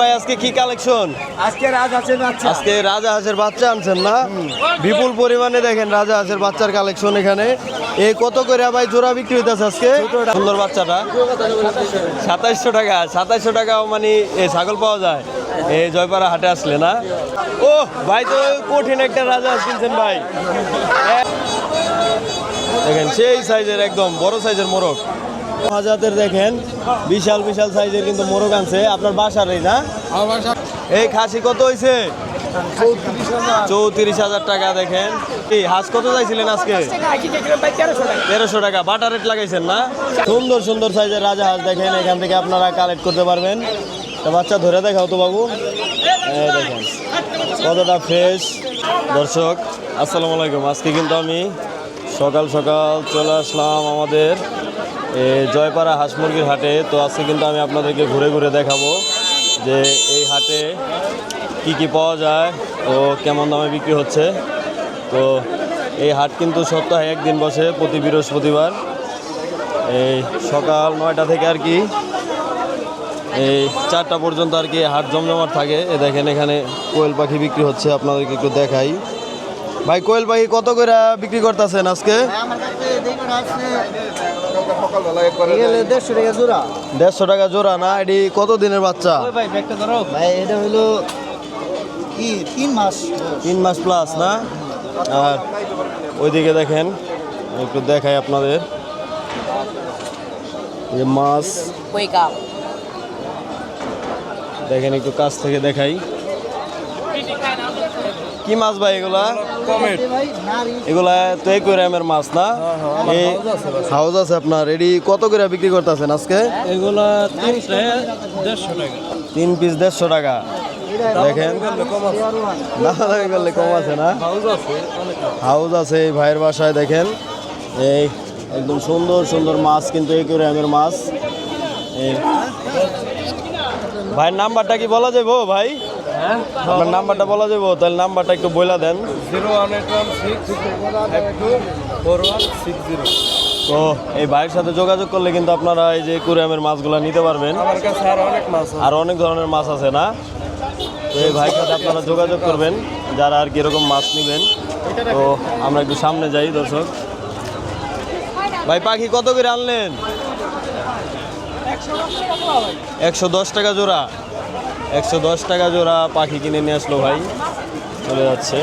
ভাই আজকে কি কালেকশন আজকে রাজ আছে বাচ্চা। আজকে রাজা হাঁসের বাচ্চা আনছেন না? বিপুল পরিমাণে দেখেন রাজা হাঁসের বাচ্চার কালেকশন এখানে। এই কত করে ভাই জোড়া বিক্রি হইতেছে আজকে? সুন্দর বাচ্চাটা। সাতাইশশো টাকা সাতাইশশো টাকাও মানে এই ছাগল পাওয়া যায়। এই জয়পাড়া হাটে আসলে না? ও ভাই তো কঠিন একটা রাজা হাঁস কিনছেন ভাই। দেখেন সেই সাইজের একদম বড় সাইজের মোরগ। হাজাতের দেখেন বিশাল বিশাল সাইজের কিন্তু মোরগ আনছে। আপনার বাসারই না? এই খাসি কত হয়েছে চৌত্রিশ হাজার টাকা দেখেন। এই হাঁস কত চাইছিলেন আজকে? তেরোশো টাকা। বাটার রেট লাগাইছেন না? সুন্দর সুন্দর সাইজের রাজা হাঁস দেখেন এখান থেকে আপনারা কালেক্ট করতে পারবেন। তা বাচ্চা ধরে দেখাও তো বাবু। এই দেখেন কতটা ফ্রেশ দর্শক আসসালামু আলাইকুম। আজকে কিন্তু আমি সকাল সকাল চলে আসলাম আমাদের জয়পাড়া হাঁস মুরগির হাটে। তো আজকে কিন্তু আমি আপনাদেরকে ঘুরে ঘুরে দেখাবো যে এই হাটে কি কি পাওয়া যায় ও কেমন দামে বিক্রি হচ্ছে। তো এই হাট কিন্তু সপ্তাহে একদিন বসে, প্রতি বৃহস্পতিবার। এই সকাল নয়টা থেকে আর কি, এই চারটা পর্যন্ত আর কি হাট জমজমাট থাকে। এ দেখেন এখানে কোয়েল পাখি বিক্রি হচ্ছে, আপনাদেরকে একটু দেখাই। ভাই কোয়েল পাখি কত করে বিক্রি করতেছেন আজকে? দেড়শো টাকা জোড়া। দেড়শো টাকা জোড়া না? এটি কত দিনের বাচ্চা? ভাই ব্যাগটা ধরো। ভাই এটা হলো কি তিন মাস। তিন মাস প্লাস না? আর ওইদিকে দেখেন একটু দেখাই আপনাদের। যে মাছ। দেখেন একটু কাছ থেকে দেখাই। কি মাছ ভাই এগুলা? নারী এগুলা তো একুয়ারিয়ামের মাছ না? এই হাউস আছে আপনার এডি কত করে বিক্রি করতেছেন আজকে? এগুলা দেড়শো টাকা। তিন পিস দেড়শো টাকা। দেখেন। করলে কম আছে। না? হাউস আছে এই ভাইয়ের বাসায় দেখেন। এই একদম সুন্দর সুন্দর মাছ কিন্তু একুয়ারিয়ামের মাছ। এই। ভাইয়ের নাম্বারটা কি বলা যাব ভাই? হ্যাঁ? আপনার নাম্বারটা বলা যাব তাহলে নাম্বারটা একটু বইলা দেন। Zero one eight one six two four one six zero. তো এই ভাইয়ের সাথে যোগাযোগ করলে কিন্তু আপনারা এই যে একুয়ারিয়ামের মাছগুলো নিতে পারবেন। আমার কাছে আর অনেক মাছ আর অনেক ধরনের মাছ আছে না? তো এই ভাইয়ের সাথে আপনারা যোগাযোগ করবেন যারা আর কি এরকম মাছ নেবেন। তো আমরা একটু সামনে যাই দর্শক। ভাই পাখি কত করে আনলেন? একশো দশ টাকা জোড়া। একশো দশ টাকা জোড়া পাখি কিনে নিয়ে আসলো ভাই। চলে যাচ্ছে।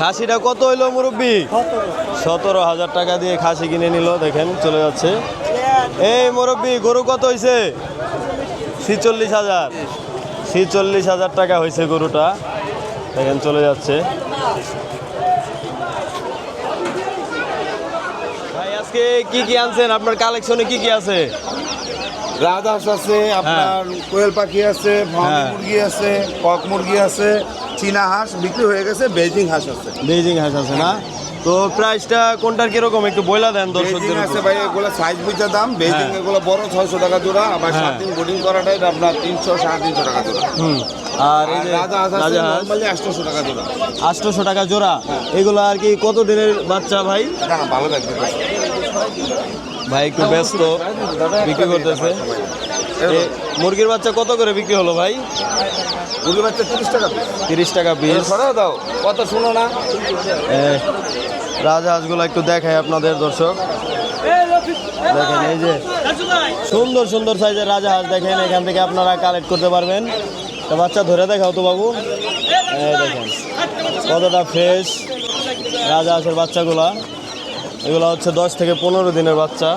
খাসিটা কত হইল মুরব্বী? সতেরো হাজার টাকা দিয়ে খাসি কিনে নিল, দেখেন, চলে যাচ্ছে। এই মুরব্বী, গরু কত হয়েছে ছিচল্লিশ হাজার। ছিচল্লিশ হাজার টাকা হয়েছে গরুটা। দেখেন, চলে যাচ্ছে। ভাই, আজকে কি কি আনছেন? আপনার কালেকশনে কি কি আছে? রাজহাঁস আছে আপনার কোয়েল পাখি আছে হ্যাঁ। মুরগি আছে কক মুরগি আছে চীনা হাঁস বিক্রি হয়ে গেছে বেজিং হাঁস আছে। বেজিং হাঁস আছে না? তো প্রাইসটা কোনটার কীরকম? একটু বইলা দেন বেজিং দর্শকদের আছে ভাই এগুলো সাইজ বুঝতে দাম। বেজিং হ্যাঁ। এগুলো বড় ছয়শো টাকা জোড়া আবার হ্যাঁ। সাত দিন বোর্ডিং করাটাই আপনার তিনশো সাড়ে তিনশো টাকা জোড়া। আর এই যে রাজা আটশোশো টাকা জোড়া। আটশোশো টাকা জোড়া। এগুলো আর কি কত দিনের বাচ্চা ভাই? ভালো লাগবে। ভাই একটু ব্যস্ত বিক্রি করতেছে। মুরগির বাচ্চা কত করে বিক্রি হলো ভাই? মুরগি বাচ্চা তিরিশ টাকা তিরিশ টাকা পিস দাও কত শুনো না। রাজহাঁসগুলো একটু দেখায় আপনাদের দর্শক। দেখেন এই যে সুন্দর সুন্দর সাইজের রাজহাঁস দেখেন এখান থেকে আপনারা কালেক্ট করতে পারবেন। তা বাচ্চা ধরে দেখাও তো বাবু। দেখেন কতটা ফ্রেশ রাজহাঁসের বাচ্চাগুলা। এগুলো হচ্ছে দশ থেকে পনেরো দিনের বাচ্চা।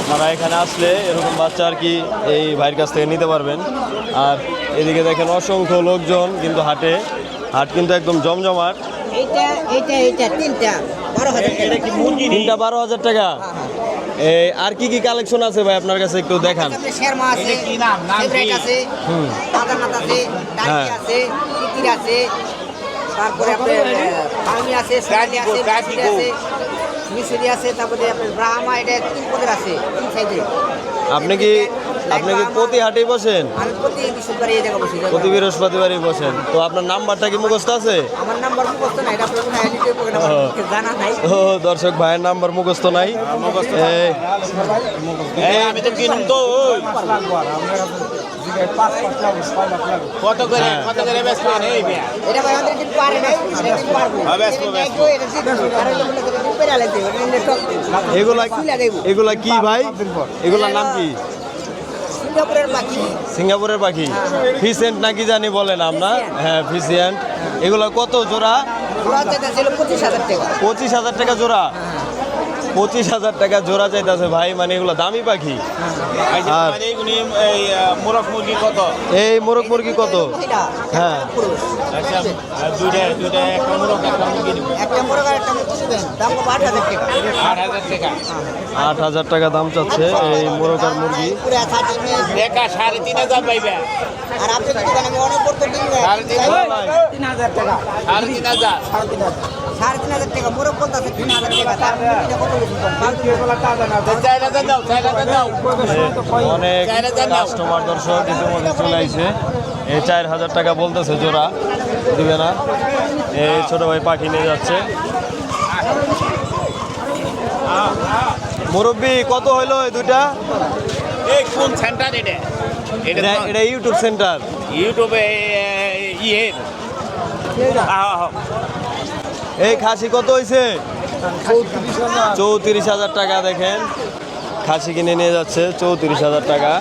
আপনারা এখানে আসলে এরকম বাচ্চা আর কি এই ভাইয়ের কাছ থেকে নিতে পারবেন। আর এদিকে দেখেন অসংখ্য লোকজন কিন্তু হাটে। হাট কিন্তু একদম জমজমাট। তিনটা বারো হাজার টাকা। তিনটা বারো হাজার টাকা। এই আর কি কি কালেকশন আছে ভাই? আপনার কাছে একটু দেখান। আপনার আছে আছে আছে হ্যাঁ। আছে তারপরে আপনার আছে মিশরি আছে মিশরি আছে তারপরে আপনার ব্রাহ্মা এটা তিন পদের আছে তিন সাইজে আপনি কি আপনি কি প্রতি হাটেই বসেন? আমি প্রতি বৃহস্পতিবারই বসেন। তো আপনার নাম্বারটা কি মুখস্থ আছে? আমার নাম্বার মুখস্থ নাই। জানা নাই। ও দর্শক ভাইয়ের নাম্বার মুখস্থ নাই? আমি তো কিনুম তো কত করে কত করে বেচবেন এই এটা ভাই আমাদের পারে পারব। হ্যাঁ, বেচবো, এটা। আর মনে দেবো। এগুলা কি ভাই? এগুলার নাম কি? সিঙ্গাপুরের পাখি? সিঙ্গাপুরের পাখি। ফিসেন্ট নাকি জানি বলেন আমরা। হ্যাঁ ফিসিয়েন্ট এগুলো কত জোড়া? ছিল পঁচিশ হাজার টাকা। পঁচিশ হাজার টাকা জোড়া। পঁচিশ হাজার টাকা জোড়া চাইতেছে ভাই মানে এগুলো দামি পাখি। আর এই মোরগ মুরগি কত? এই মোরগ মুরগি কত? হ্যাঁ। আচ্ছা মোরগ মুরগি মোরগ আর মুরগি কত আট হাজার টাকা। দাম চাচ্ছে এই মোরগ আর মুরগি। পুরো আছে টাকা সাড়ে তিন হাজার পাইবে। আর আপনার অনেক করতে সাড়ে তিন হাজার। টাকা। সাড়ে তিন হাজার। সাড়ে তিন হাজার। সাড়ে তিন হাজার টাকা মোরগ বলতে আছে তিন হাজার টাকা অনেক। কাস্টমার দর্শক ইতিমধ্যে চলে আইছে। এই চার হাজার টাকা বলতেছে জোড়া, দিবে না। এই ছোট ভাই পাখি নিয়ে যাচ্ছে। মুরব্বি, কত হইল এই দুইটা? এই এটা ইউটিউব সেন্টার ইউটিউবে ইয়ে এই খাসি কত হয়েছে চৌত্রিশ হাজার টাকা দেখেন। খাসি কিনে নিয়ে যাচ্ছে চৌত্রিশ হাজার টাকা।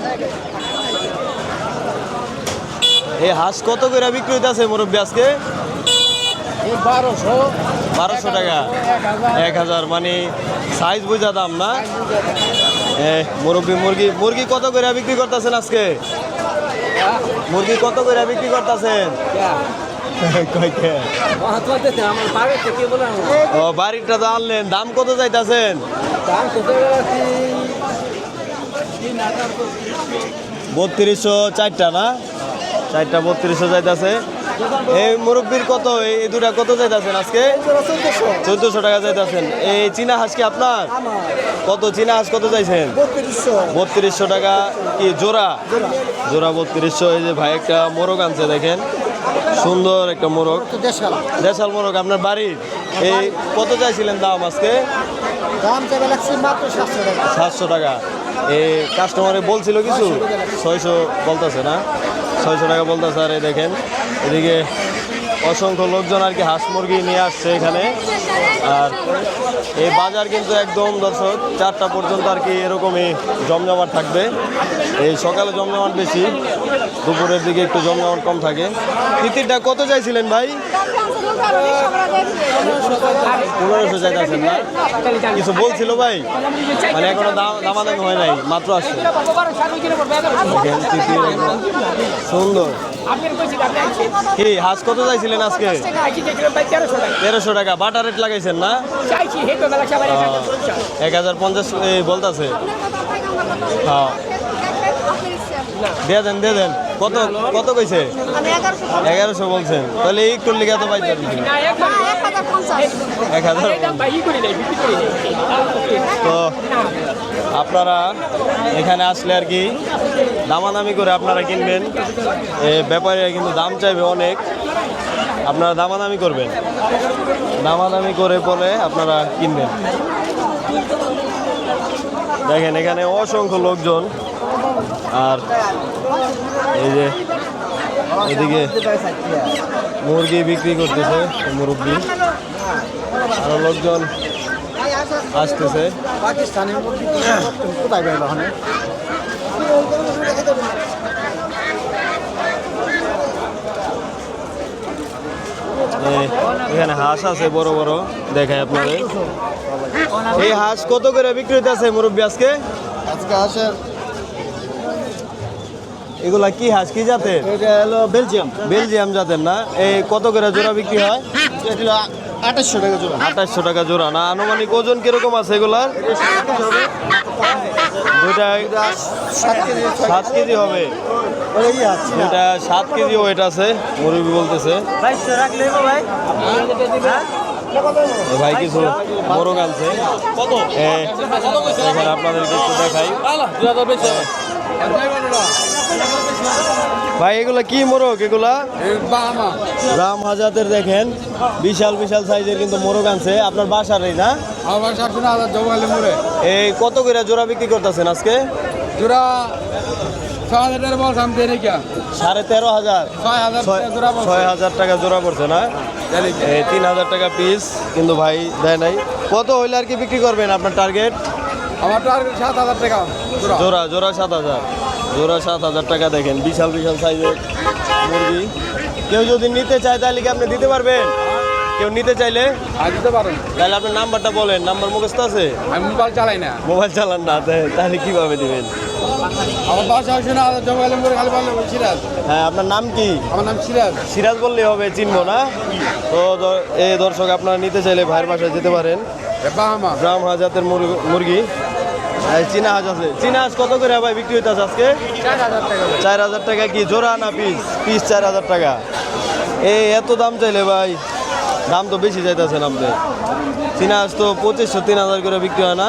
এই হাঁস কত করে বিক্রি হইতেছে মুরব্বী আজকে? বারোশো। বারোশো টাকা। এক হাজার মানে সাইজ বোঝা দাম না? মুরব্বি মুরগি মুরগি কত করে বিক্রি করতেছেন আজকে? মুরগি কত করে বিক্রি করতেছেন? ও, বাড়িটা তো আনলেন। দাম কত চাইতেছেন? বত্রিশশো চারটা না? চারটা বত্রিশশো চাইতেছে। এই মুরব্বির কত? এই দুটা কত চাইতেছেন আজকে? চোদ্দশো টাকা চাইতেছেন। এই চীনা হাঁস কি আপনার? কত? চীনা হাঁস কত চাইছেন? বত্রিশশো টাকা। কি জোড়া? জোড়া বত্রিশশো। এই যে ভাই একটা মোরগ আনছে, দেখেন। সুন্দর একটা মোরগ। দেশাল মোরগ আপনার বাড়ির এই কত চাইছিলেন দাম আজকে? দাম মাত্র সাতশো টাকা। সাতশো টাকা। এই কাস্টমারে বলছিল কিছু? ছয়শো বলতেছে না? ছয়শো টাকা বলতেছে আর এই দেখেন এদিকে অসংখ্য লোকজন আর কি হাঁস মুরগি নিয়ে আসছে এখানে। আর এই বাজার কিন্তু একদম দর্শক চারটা পর্যন্ত আর কি এরকমই জমজমাট থাকবে। এই সকালে জমজমাট বেশি। দুপুরের দিকে একটু জমজমাট কম থাকে। তিতিরটা কত চাইছিলেন ভাই? পনেরোশো চাইতেছেন না? কিছু বলছিল ভাই? মানে এখনও দাম দামাদামি হয় নাই মাত্র আসছে। সুন্দর। কি হাঁস কত চাইছিলেন আজকে? তেরোশো টাকা। বাটার রেট লাগাইছেন না? এক হাজার পঞ্চাশ এই বলতেছে। হ্যাঁ দিয়ে দেন দিয়ে দেন। কত কত কইছে? আমি এগারোশো বলছেন। তাহলে একটু লিখে তো পাইতেন এক হাজার এক হাজার তো আপনারা এখানে আসলে আর কি দামাদামি করে আপনারা কিনবেন। এ ব্যাপারীরা কিন্তু দাম চাইবে অনেক। আপনারা দামাদামি করবেন। দামাদামি করে পরে আপনারা কিনবেন। দেখেন এখানে অসংখ্য লোকজন। আর এই যে এদিকে মুরগি বিক্রি করতেছে মুরব্বী। আরও লোকজন আসতেছে। পাকিস্তানি মুরগি কোথায় পাইবে ওখানে? এখানে হাঁস আছে বড় বড় দেখায় আপনাদের। এই হাঁস কত করে বিক্রি হইতেছে মুরব্বী আজকে? আজকে আসে এগুলা কি হাঁস? কি জাতের? এটা হলো বেলজিয়াম। বেলজিয়াম জাতের না? এই কত করে জোড়া বিক্রি হয়? এটা হলো আঠাশশো টাকা জোড়া। আঠাশশো টাকা জোড়া না? আনুমানিক ওজন কীরকম আছে এগুলার দুইটা সাত কেজি। হবে। দুইটা সাত কেজি ওয়েট আছে মুরব্বী বলতেছে। ভাই কিছু মোরগ আনছে। এ, দেখেন আপনাদেরকে একটু দেখাই। ভাই এগুলা কি মোরগ? এগুলা? রাম হাজাতের দেখেন। বিশাল বিশাল সাইজের কিন্তু মোরগ আনছে। আপনার বাসারই না? এই কত করে জোড়া বিক্রি করতেছেন আজকে? জোড়া সাড়ে তেরো হাজার। ছয় হাজার টাকা জোড়া পড়ছে না? তিন হাজার টাকা পিস কিন্তু ভাই দেয় নাই। কত হইলে আর কি বিক্রি করবেন আপনার টার্গেট আমার টার্গেট সাত হাজার টাকা জোড়া জোড়া সাত হাজার। জোড়া সাত হাজার টাকা দেখেন বিশাল বিশাল সাইজের মুরগি। কেউ যদি নিতে চায় তাহলে কি আপনি দিতে পারবেন? কেউ নিতে চাইলে? দিতে পারেন। তাহলে আপনার নাম্বারটা বলেন নাম্বার মুখস্থ আছে? আমি মোবাইল চালাই না। মোবাইল চালান না তাহলে কীভাবে দিবেন? আমার বাসা হচ্ছে না হাজার মোড়ে খালি বললে সিরাজ। হ্যাঁ আপনার নাম কি? আমার নাম সিরাজ। সিরাজ বললেই হবে চিনবো না? তো এই দর্শক আপনারা নিতে চাইলে ভাইয়ের বাসায় যেতে পারেন। বাহামা। গ্রাম হাজাতের মুরগ- চীনা হাঁস আছে। চীনা হাঁস কত করে ভাই বিক্রি হইতেছে আজকে? চার হাজার টাকা কি জোড়া না পিস? পিস চার হাজার টাকা। এই এত দাম চাইলে ভাই, দাম তো বেশি চাইতেছেন আপনি চীনা হাঁস তো পঁচিশশো, তিন হাজার করে বিক্রি হয় না।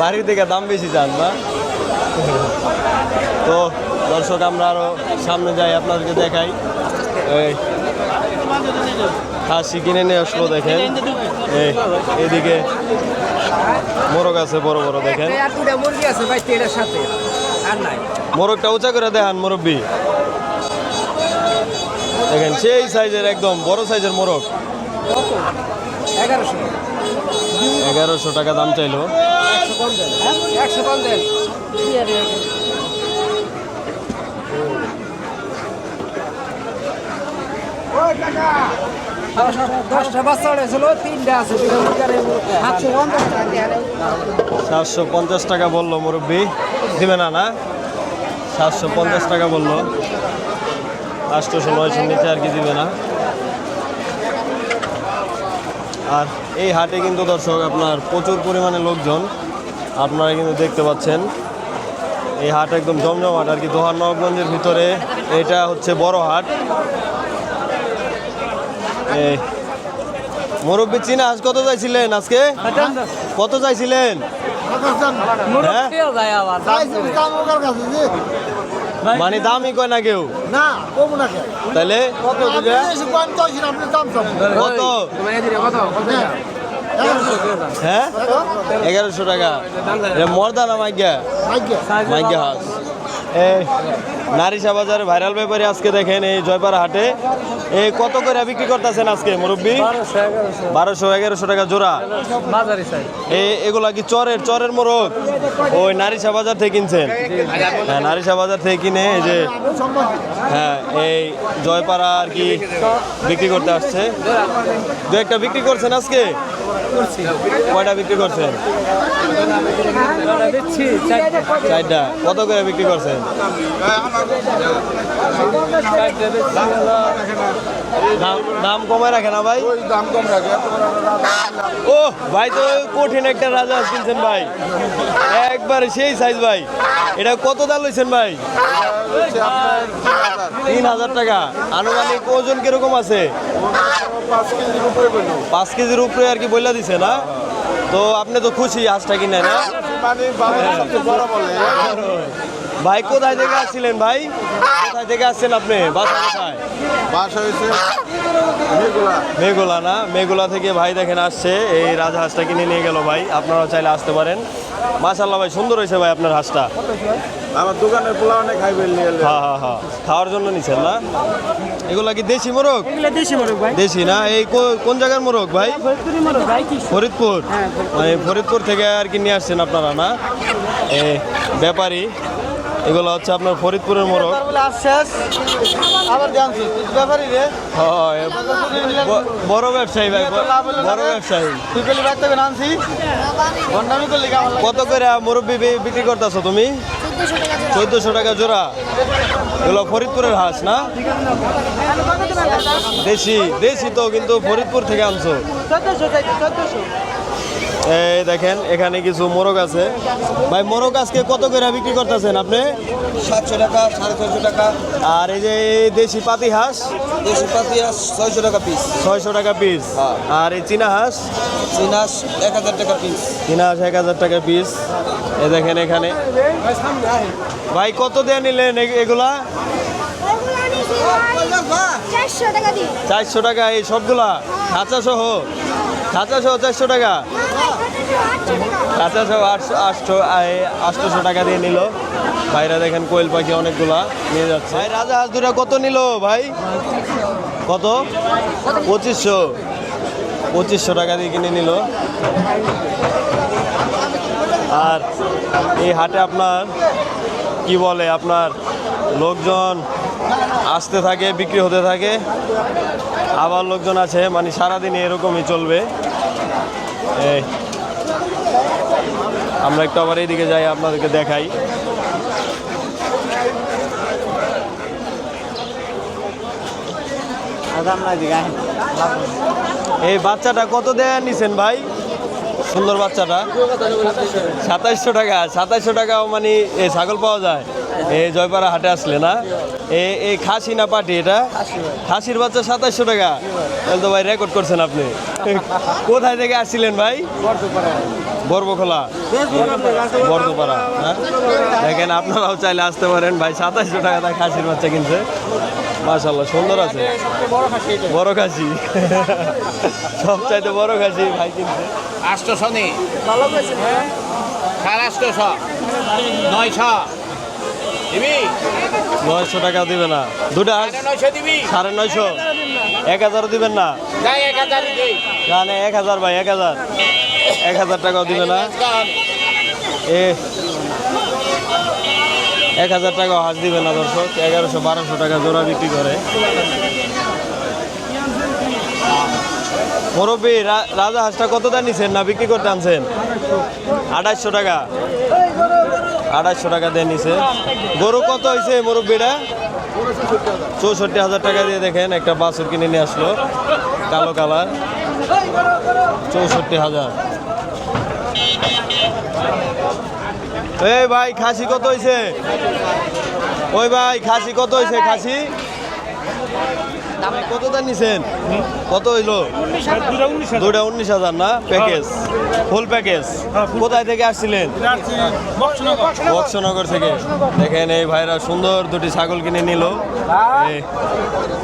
বাড়ির থেকে দাম বেশি চান না। তো দর্শক, আমরা আরও সামনে যাই, আপনাদেরকে দেখাই। খাসি কিনে নিয়ে আসলো দেখেন। এদিকে মোরগ আছে বড় বড় দেখেন। আর দুটা মুরগি আছে ভাই এটার সাথে। আর নাই। মোরগটা উঁচা করে দেখান মুরব্বী। দেখেন সেই সাইজের একদম বড় সাইজের মোরগ। এগারোশো। এগারোশো টাকা দাম চাইলো। একশো কম দেন সাতশো পঞ্চাশ টাকা বলল মুরব্বী। দিবে না না? সাতশো পঞ্চাশ টাকা বলল। আটশোশো নয়শো নিচে আর কি দিবে না। আর এই হাটে কিন্তু দর্শক আপনার প্রচুর পরিমাণে লোকজন, আপনারা কিন্তু দেখতে পাচ্ছেন। এই হাট একদম জমজমাট আর কি, দোহার নবগঞ্জের ভিতরে। এটা হচ্ছে বড় হাট। মুরব্বী চীনা আজ কত চাইছিলেন আজকে? কত চাইছিলেন হ্যাঁ? মানে দামই কয় না কেউ? না কমু না তাহলে কত দাম চান কত? হ্যাঁ। এগারোশো। টাকা। মর্দা না মাইগা মাইগা হাঁস নারিশা বাজার ভাইরাল ব্যাপারে আজকে দেখেন এই জয়পাড়া হাটে। এই কত করে বিক্রি করতেছেন আজকে মুরব্বী? বারোশো এগারোশো। টাকা জোড়া। এই এগুলা কি চরের চরের মোরগ? ওই নারিশা বাজার থেকে কিনছেন? হ্যাঁ নারিশা বাজার থেকে কিনে এই যে হ্যাঁ এই জয়পাড়া আর কি বিক্রি করতে আসছে। দু একটা বিক্রি করছেন আজকে? কয়টা বিক্রি করছেন? চারটা। কত করে বিক্রি করছেন? দাম- কমায় রাখে না ভাই? দাম কম রাখে ও ভাই তো কঠিন একটা রাজা কিনছেন ভাই। একবারে সেই সাইজ ভাই। এটা কত দাম লইছেন ভাই? তিন হাজার টাকা। আনুমানিক ওজন কীরকম আছে? পাঁচ কেজির উপরে আর কি বইলা দিছে না? তো আপনি তো খুশি আজটা কিনে না? ভাই কোথায় থেকে আসছিলেন ভাই? কোথায় থেকে আসছেন আপনি? বাসা কোথায়? বাসা হয়েছে মেঘোলা। না? মেঘোলা থেকে ভাই দেখেন আসছে এই রাজহাঁসটা কিনে নিয়ে গেল ভাই। আপনারাও চাইলে আসতে পারেন। মাশাল্লাহ ভাই সুন্দর হয়েছে ভাই আপনার হাঁসটা। আমার দোকানের পোলা অনেক খাইবে নিয়ে এলে। হ্যাঁ হ্যাঁ হ্যাঁ খাওয়ার জন্য নিছেন না? এগুলা কি দেশি মোরগ? দেশি মোরগ ভাই। দেশি না? এই কো- কোন জায়গার মোরগ ভাই? মোরগ ভাই কি ফরিদপুর। মানে ফরিদপুর থেকে আর কি নিয়ে আসছেন আপনারা না? এ ব্যাপারী। এগুলো হচ্ছে আপনার ফরিদপুরের হ্যাঁ, ব- বড় ব্যবসায়ী ভাই বড় ব্যবসায়ী। কি আমার কত করে মুরব্বী বি- বিক্রি করতেছো তুমি? চোদ্দশো টাকা জোড়া। চোদ্দশো টাকা জোড়া। এগুলো ফরিদপুরের হাঁস না? দেশি দেশি তো কিন্তু ফরিদপুর থেকে আনছো। চোদ্দশো চোদ্দশো। এই দেখেন এখানে কিছু মোরগ আছে। ভাই মোরগ আজকে কত করে বিক্রি করতেছেন আপনি? সাতশো টাকা সাড়ে ছয়শো টাকা। আর এই যে দেশি পাতি হাঁস? দেশি পাতি হাঁস ছয়শো টাকা পিস ছয়শো টাকা পিস হ্যাঁ। আর এই চীনা হাঁস? চীন হাঁস এক হাজার টাকা পিস চীনা হাঁস এক হাজার টাকা পিস এ দেখেন এখানে। ভাই কত দিয়ে নিলেন এগুলা? চারশো টাকা চারশো টাকা এই সবগুলা? খাঁচা সহ? খাঁচা সহ চারশো টাকা? খাঁচা সহ আটশো আটশো আটশোশো টাকা দিয়ে নিল। ভাইরা দেখেন কোয়েল পাখি অনেকগুলা নিয়ে যাচ্ছে। ভাই রাজা হাঁস দুটা কত নিল ভাই? কত? পঁচিশশো। পঁচিশশো টাকা দিয়ে কিনে নিল। আর এই হাটে আপনার কি বলে আপনার লোকজন আসতে থাকে বিক্রি হতে থাকে। আবার লোকজন আছে মানে সারাদিন এরকমই চলবে। এই আমরা একটু আবার এইদিকে যাই, আপনাদেরকে দেখাই। এই বাচ্চাটা কত দেয়া নিছেন ভাই? সুন্দর বাচ্চাটা। সাতাইশশো টাকা, সাতাইশশো টাকাও মানে এই ছাগল পাওয়া যায়। এই জয়পাড়া হাটে আসলে না? এই এই খাসি না পাটি এটা? খাসির বাচ্চা সাতাইশশো টাকা। তাহলে তো ভাই রেকর্ড করছেন আপনি। কোথায় থেকে আসছিলেন ভাই? বর্বখোলা। বর্ধপাড়া হ্যাঁ? দেখেন আপনারাও চাইলে আসতে পারেন। ভাই সাতাইশশো টাকা তাই খাসির বাচ্চা কিনছে। মাশাল্লাহ সুন্দর আছে। বড় খাসি সব চাইতে বড় খাসি ভাই কিনছে। আটশোশো নে। সাড়ে আটশোশো নয়শ। দিবি নয়শো টাকা দিবে না। দুটা? সাড়ে নয়শো এক হাজারও দিবেন না? জানে এক হাজার ভাই এক হাজার। এক হাজার টাকাও দিবে না। এ এক হাজার টাকা হাঁস দিবে না দর্শক। এগারোশো বারোশো টাকা জোড়া বিক্রি করে। মুরব্বী রাজা হাঁসটা কত দাম নিছেন না বিক্রি করতে আনছেন? আঠাশশো টাকা। আঠাশশো টাকা দিয়ে নিছে। গরু কত হয়েছে মুরব্বীটা চৌষট্টি হাজার টাকা দিয়ে দেখেন, একটা বাছুর কিনে নিয়ে আসলো, কালো কালার। চৌষট্টি হাজার। এই ভাই, খাসি কত হয়েছে ওই ভাই, খাসি কত হয়েছে খাসি? কত দাম নিছেন? কত হইল? দুটা উনিশ হাজার। না? প্যাকেজ ফুল প্যাকেজ কোথায় থেকে আসছিলেন? বক্সনগর। থেকে। দেখেন এই ভাইরা সুন্দর দুটি ছাগল কিনে নিল।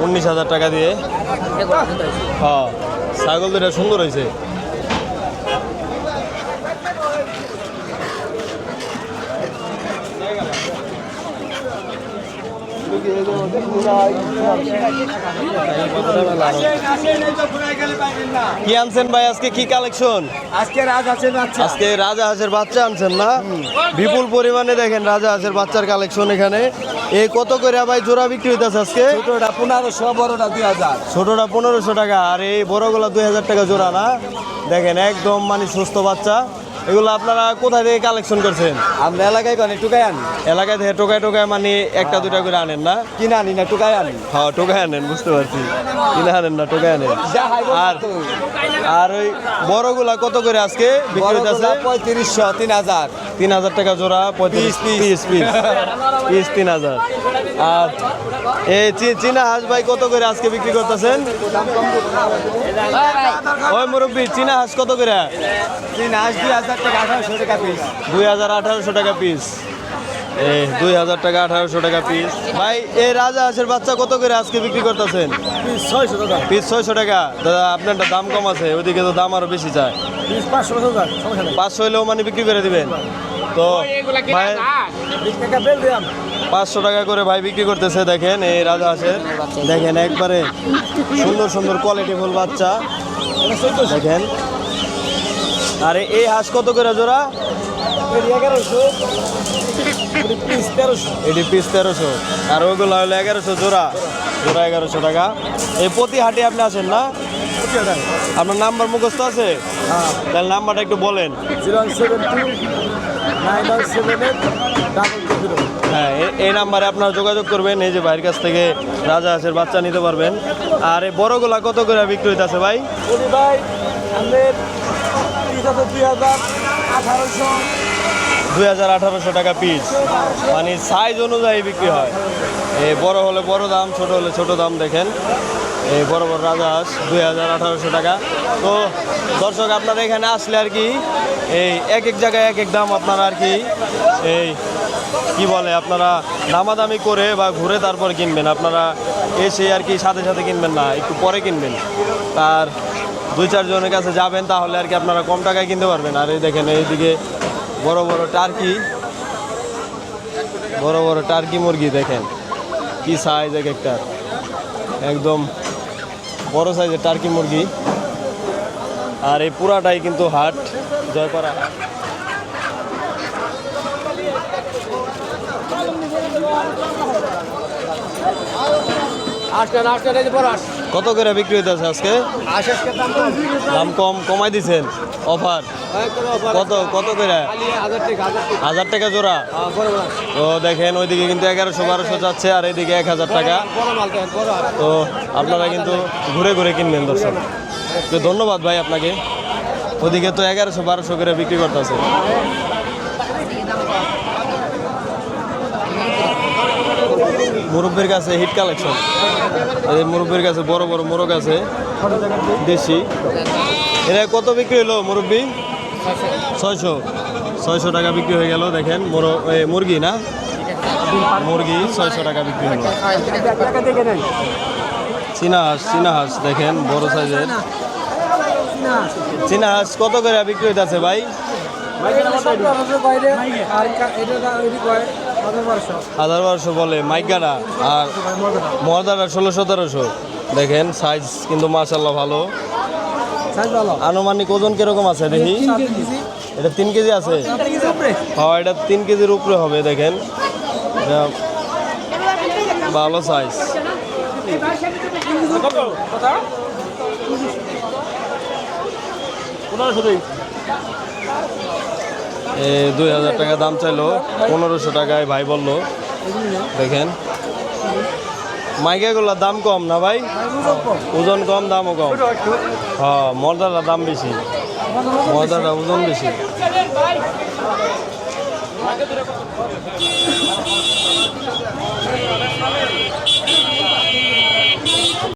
উনিশ হাজার টাকা দিয়ে। হ্যাঁ ছাগল দুটা সুন্দর হয়েছে কি আনছেন ভাই আজকে? কি কালেকশন আজকে রাজ আছে বাচ্চা। আজকে রাজা হাঁসের বাচ্চা আনছেন না? বিপুল পরিমাণে দেখেন রাজা হাঁসের বাচ্চার কালেকশন এখানে। এ কত করে ভাই জোড়া বিক্রি হইতেছে আজকে? ছোটটা পনেরোশো বড়টা দুই হাজার। ছোটটা পনেরোশো টাকা আর এই বড়গুলা দুই হাজার টাকা জোড়া না? দেখেন একদম মানে সুস্থ বাচ্চা। এগুলো আপনারা কোথায় থেকে কালেকশন করছেন? আমরা এলাকায় মানে টুকাই আনি এলাকায় থেকে টোকায় টোকায় মানে একটা দুটা করে আনেন না? কিনে আনি না টুকাই আনি হ্যাঁ টোকায় আনেন বুঝতে পারছি। কিনে আনেন না টোকায় আনেন। আর আর ওই বড়গুলা কত করে আজকে বিক্রি হইতেছে? পঁয়ত্রিশশো তিন হাজার। তিন হাজার টাকা জোড়া পঁয়ত্রিশ পিস পিস। পিস তিন হাজার। আর এই চীনা হাঁস ভাই কত করে আজকে বিক্রি করতেছেন? ওই মুরব্বী চীনা হাঁস কত করে? তিন হাঁস দুই হাজার দুই হাজার আঠারোশো টাকা পিস দুই হাজার টাকা আঠারোশো টাকা পিস ভাই, এই রাজা হাঁসের বাচ্চা কত করে আজকে বিক্রি করতেছেন? ছয়শো টাকা পিস ছয়শো টাকা। দাদা, আপনার একটা দাম কম আছে ওইদিকে তো দাম আরও বেশি চায়। পাঁচশো হলেও মানে বিক্রি করে দিবেন। তো ভাই, পাঁচশো টাকা করে ভাই বিক্রি করতেছে, দেখেন এই রাজা হাঁসের। দেখেন একবারে সুন্দর সুন্দর কোয়ালিটি ফুল বাচ্চা। দেখেন আরে এই হাঁস কত করে জোড়া? এগারোশো। এটি পিস তেরোশো। আর ওইগুলো হলো এগারোশো জোড়া। জোড়া এগারোশো টাকা। এই প্রতি হাটে আপনি আছেন না? আপনার নাম্বার মুখস্থ আছে? হ্যাঁ। তাহলে নাম্বারটা একটু বলেন। হ্যাঁ এই নাম্বারে আপনারা যোগাযোগ করবেন। এই যে ভাইয়ের কাছ থেকে রাজা হাঁসের বাচ্চা নিতে পারবেন। আর এই বড়গুলা কত করে বিক্রি হইতেছে ভাই? ভাই আমাদের দুই হাজার আঠারোশো। দুই হাজার আঠারোশো টাকা পিস মানে সাইজ অনুযায়ী বিক্রি হয়। এই বড় হলে বড় দাম, ছোট হলে ছোট দাম দেখেন। এই বড় বড় রাজহাঁস দুই হাজার আঠারোশো টাকা। তো দর্শক, আপনারা এখানে আসলে আর কি, এই এক এক জায়গায় এক এক দাম আপনারা আর কি, এই কি বলে, আপনারা দামাদামি করে বা ঘুরে তারপর কিনবেন। আপনারা এসে আর কি সাথে সাথে কিনবেন না, একটু পরে কিনবেন। তার দুই চারজনের কাছে যাবেন, তাহলে আর কি আপনারা কম টাকায় কিনতে পারবেন। আর এই দেখেন, এইদিকে বড় বড় টার্কি, বড় বড় টার্কি মুরগি দেখেন, কি সাইজ এক একটা। একদম বড় সাইজের টার্কি মুরগি। আর এই পুরাটাই কিন্তু হাট জয় করা হাট আটটা আটটা রেখে পর কত করে বিক্রি হইতেছে আজকে? দাম কম। কমাই দিছেন? অফার? কত কত করে? হাজার টাকা জোড়া? হ্যাঁ, তো দেখেন ওইদিকে কিন্তু এগারোশো বারোশো যাচ্ছে আর এইদিকে এক হাজার টাকা। তো আপনারা কিন্তু ঘুরে ঘুরে কিনবেন দর্শক। তো ধন্যবাদ ভাই আপনাকে। ওদিকে তো এগারোশো বারোশো করে বিক্রি করতেছে। মুরব্বীর কাছে হিট কালেকশন এই মুরব্বীর কাছে বড় বড় মোরগ আছে, দেশি। এটা কত বিক্রি হলো মুরব্বী? ছয়শো। ছয়শো টাকা বিক্রি হয়ে গেল, দেখেন, মুরগি না? মুরগি ছয়শো টাকা বিক্রি হলো। চীনা হাঁস চীনা হাঁস দেখেন, বড় সাইজের চীনা হাঁস কত করে বিক্রি হইতেছে ভাই? হাজার বারোশো। বলে মাইকাটা আর মর্দাটা ষোলো সতেরোশো। দেখেন সাইজ কিন্তু মাশাল্লাহ ভালো। ভালো। আনুমানিক ওজন কীরকম আছে দেখি? এটা তিন কেজি আছে? হ্যাঁ এটা তিন কেজির উপরে হবে দেখেন। এটা ভালো সাইজ এ দুই হাজার টাকা দাম চাইল, পনেরোশো টাকায় ভাই বলল। দেখেন। মাইকাগুলোর দাম কম না ভাই? ওজন কম, দামও কম। হ্যাঁ মর্দাটার দাম বেশি। মর্দাটা ওজন বেশি।